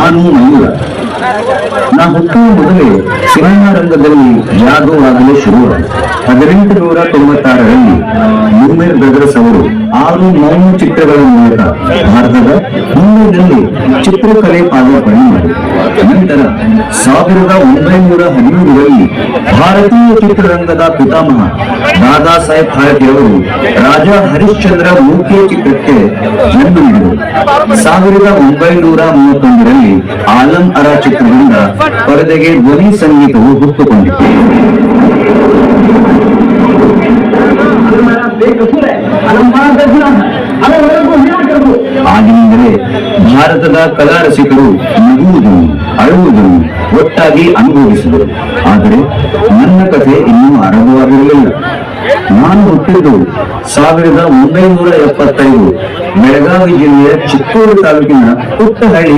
ನಾನು ಮಯೂರ. ನಾ ಹುಟ್ಟುವ ಮೊದಲೇ ಸಿನಿಮಾ ರಂಗದಲ್ಲಿ ಜಾಗವಾಗಲು ಶುರುವಾಯಿತು ಹದಿನೆಂಟು ನೂರ ತೊಂಬತ್ತಾರರಲ್ಲಿ ಮುಮೇರ್ ಬ್ರದರ್ಸ್ ಅವರು ಆರು ಮೌನ ಚಿತ್ರಗಳ ಮೂಲಕ ಭಾರತದ ಮುಂಬೈನಲ್ಲಿ ಚಿತ್ರಕಲೆ ಪಾದಾರ್ಪಣೆ ಮಾಡಿದರು. ನಂತರ ಸಾವಿರದ ಒಂಬೈನೂರ ಹದಿಮೂರರಲ್ಲಿ ಭಾರತೀಯ ಚಿತ್ರರಂಗದ ಪಿತಾಮಹ ದಾದಾ ಸಾಹೇಬ್ ಫಾಲ್ಕೆ ಅವರು ರಾಜ ಹರಿಶ್ಚಂದ್ರ ಮೂರ್ತಿಯ ಚಿತ್ರಕ್ಕೆ ಜನ್ಮ ನೀಡಿದರು. ಸಾವಿರದ ಒಂಬೈನೂರ ಮೂವತ್ತೊಂದರಲ್ಲಿ ಆಲಂ ಅರ ಚಿತ್ರದಿಂದ ಪರದೆಗೆ ಧ್ವನಿ ಸಂಗೀತವು ಹುಟ್ಟುಕೊಂಡಿತು ಆಗಿನಿಂದಲೇ ಭಾರತದ ಕಲಾ ರಸಿಕರು ಅಳುವುದನ್ನು ಒಟ್ಟಾಗಿ ಅನುಭವಿಸಿದರು ಆದರೆ ನನ್ನ ಕಥೆ ಇನ್ನೂ ಆರಂಭವಾಗಿರಲಿಲ್ಲ. ನಾನು ಹುಟ್ಟಿದ್ದು ಸಾವಿರದ ಒಂಬೈನೂರ ಎಪ್ಪತ್ತೈದು, ಬೆಳಗಾವಿ ಜಿಲ್ಲೆಯ ಚಿತ್ತೂರು ತಾಲೂಕಿನ ಪುಟ್ಟಹಳ್ಳಿ